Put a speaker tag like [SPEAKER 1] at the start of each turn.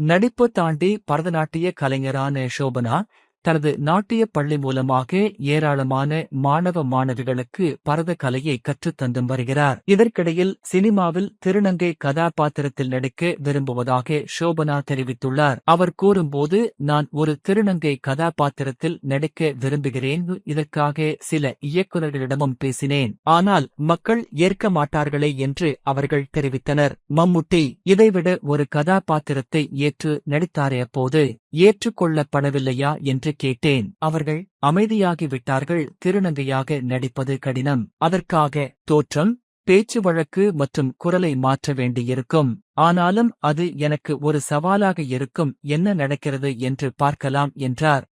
[SPEAKER 1] நடிப்பு தாண்டி பரதநாட்டிய கலைஞரான ஷோபனா தனது நாட்டிய பள்ளி மூலமாக ஏராளமான மாணவ மாணவிகளுக்கு பரத கலையை கற்றுத்தந்தும் வருகிறார். இதற்கிடையில் சினிமாவில் திருநங்கை கதாபாத்திரத்தில் நடிக்க விரும்புவதாக ஷோபனா தெரிவித்துள்ளார். அவர் கூறும்போது நான் ஒரு திருநங்கை கதாபாத்திரத்தில் நடிக்க விரும்புகிறேன். இதற்காக சில இயக்குநர்களிடமும் பேசினேன். ஆனால் மக்கள் ஏற்க மாட்டார்களே என்று அவர்கள் தெரிவித்தனர். மம்முட்டி இதைவிட ஒரு கதாபாத்திரத்தை ஏற்று நடித்தாரே அப்போது. ஏற்றுக்கொள்ளப்படவில்லையா என்று கேட்டேன். அவர்கள் அமைதியாகிவிட்டார்கள் திருநங்கையாக நடிப்பது கடினம். அதற்காக தோற்றம் பேச்சு வழக்கு மற்றும் குரலை மாற்ற வேண்டியிருக்கும். ஆனாலும் அது எனக்கு ஒரு சவாலாக இருக்கும். என்ன நடக்கிறது என்று பார்க்கலாம் என்றார்.